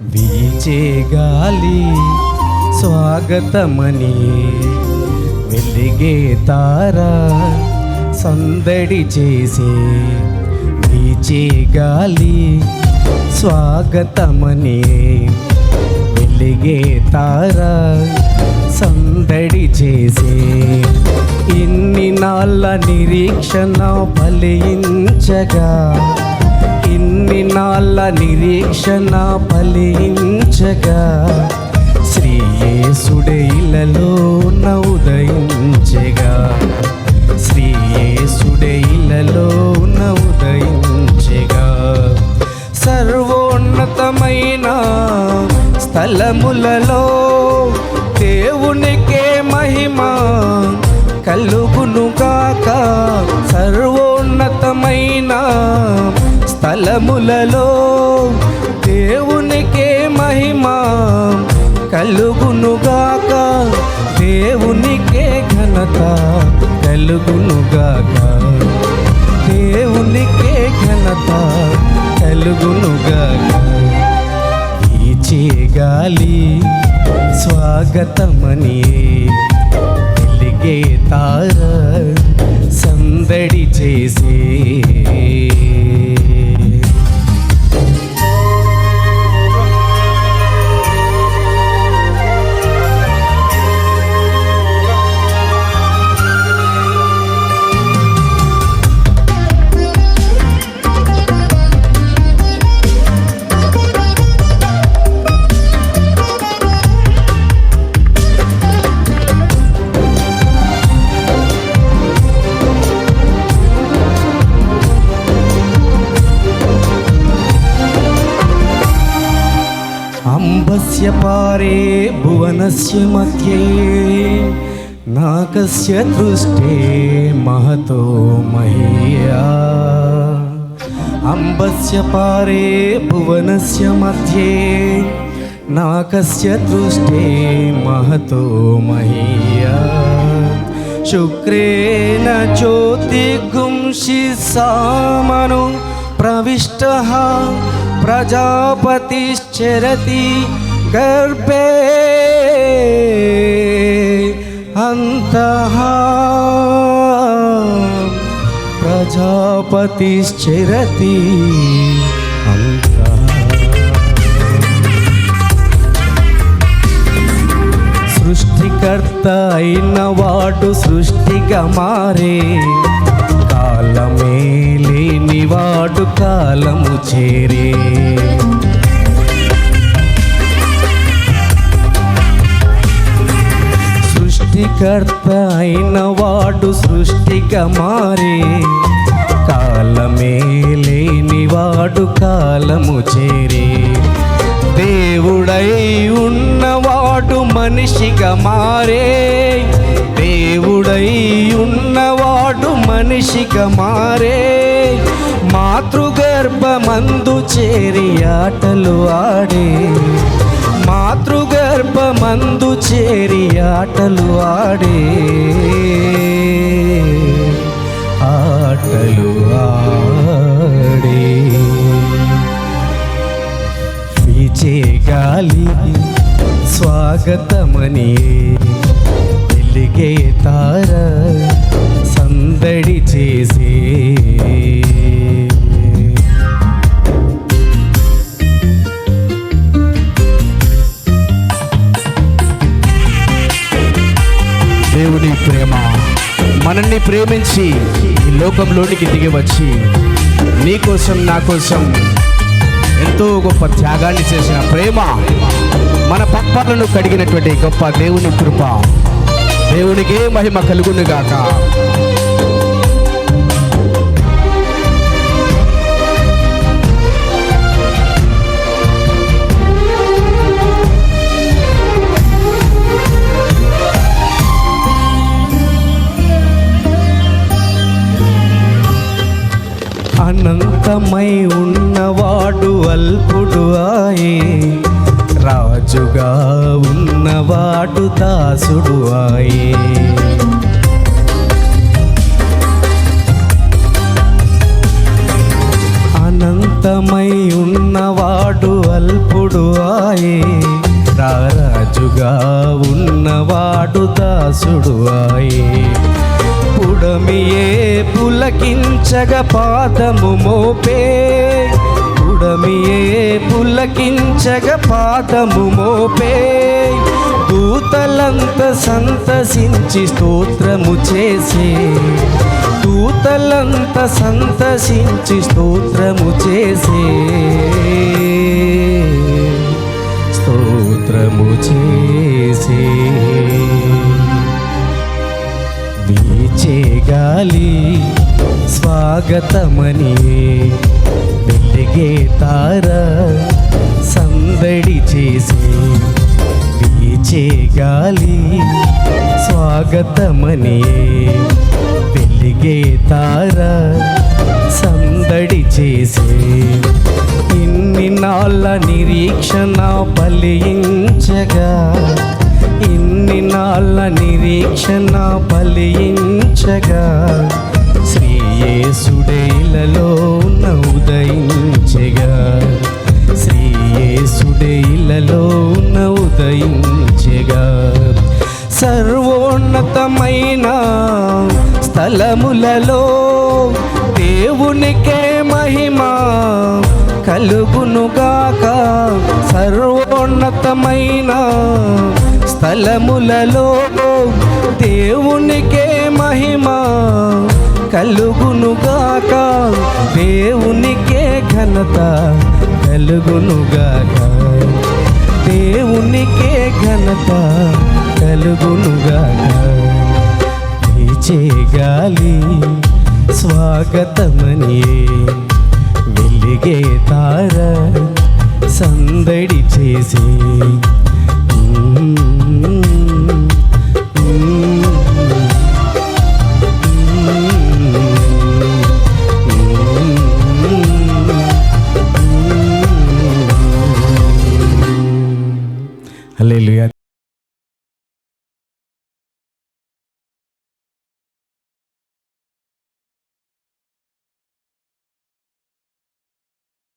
వీచే గాలి స్వాగతమని వెలిగే తార సందడి చేసే వీచే గాలి స్వాగతమని వెలిగే తార సందడి చేసే ఇన్ని నాళ్ళ నిరీక్షణ ఫలించగా ఇన్ని నాళ్ళ నిరీక్షణ ఫలించగా శ్రీయేసుడే ఇలలో ఉదయించగా. శ్రీయేసుడే ఇలలో ఉదయించగా. సర్వోన్నతమైన స్థలములలో దేవునికే మహిమ కలుగునుగాక. సర్వోన్నతమైన కాలములలో దేవునికే మహిమ కలుగునుగాక. దేవునికే ఘనత కలుగునుగాక. దేవునికే ఘనత కలుగునుగాక. ఈచే గాలి స్వాగతమని వెలిగే తార సందడి చేసే अम्बस्य पारे भुवनस्य मध्ये नाकस्य दृष्टे महतो मह्या अम्बस्य पारे भुवनस्य मध्ये नाकस्य दृष्टे महतो मह्या शुक्रेण ज्योतिगुंसि सामनु प्रविष्टः प्रजापतिश्चरति गर्भे अन्तः प्रजापतिश्चरति अन्तः సృష్టికర్త అయిన వాడు సృష్టిగా మారే కాలమే లేనివాడు కాలము చేరే సృష్టికర్త అయిన వాడు సృష్టిగా మారే. కాలమే లేని వాడు కాలము చేరే. దేవుడై ఉన్నవాడు మనిషిగా మారే. దేవుడై ఉన్నవాడు మనిషిగా మారే. మాతృగర్భమందు చేరి ఆటలు ఆడే. మాతృగర్భమందు చేరి ఆటలు ఆడే. ఆటలు ఆడే. పీచే గాలి స్వాగతమని వెలిగే తార సందడి చేసే. దేవుని ప్రేమ. మనల్ని ప్రేమించి ఈ లోకంలోనికి దిగి వచ్చి నీ కోసం నా కోసం ఎంతో గొప్ప త్యాగాన్ని చేసిన ప్రేమ మన పక్కలను కడిగినటువంటి గొప్ప దేవుని కృప. దేవునికే మహిమ కలుగునుగాక. అనంతమై ఉన్నవాడు అల్పుడు ఆయే. రాజుగా ఉన్నవాడు దాసుడు ఆయే. అనంతమై ఉన్నవాడు అల్పుడు ఆయే. రాజుగా ఉన్నవాడు దాసుడు ఆయే. పుడమియే పులకించగ పాదము మోపే. పుడమియే పులకించగ పాదము మోపే. దూతలంత సంతసించి స్తోత్రము చేసే. దూతలంత సంతసించి స్తోత్రము చేసే. స్తోత్రము చేసే. గాలి స్వాగతమని వెలిగే తార సందడి చేసి. వీచే గాలి స్వాగతమని వెలిగే తార సందడి చేసే. ఇన్ని నాళ్ళ నిరీక్షణ ఫలించగా ఇన్ని నిరీక్షణ ఫలించగా శ్రీయేసుడైలలో ఉదయించగా శ్రీయేసుడైలలో ఉదయించగా సర్వోన్నతమైన స్థలములలో దేవునికే మహిమ కలుగునుగాక. సర్వోన్నతమైన స్థలములలో దేవునికే మహిమ కలుగునుగాక. దేవునికే ఘనత కలుగునుగాక. దేవునికే ఘనత కలుగునుగాక. వీచే గాలి స్వాగతమని వెలిగే తార సందడి చేసి హల్లెలూయా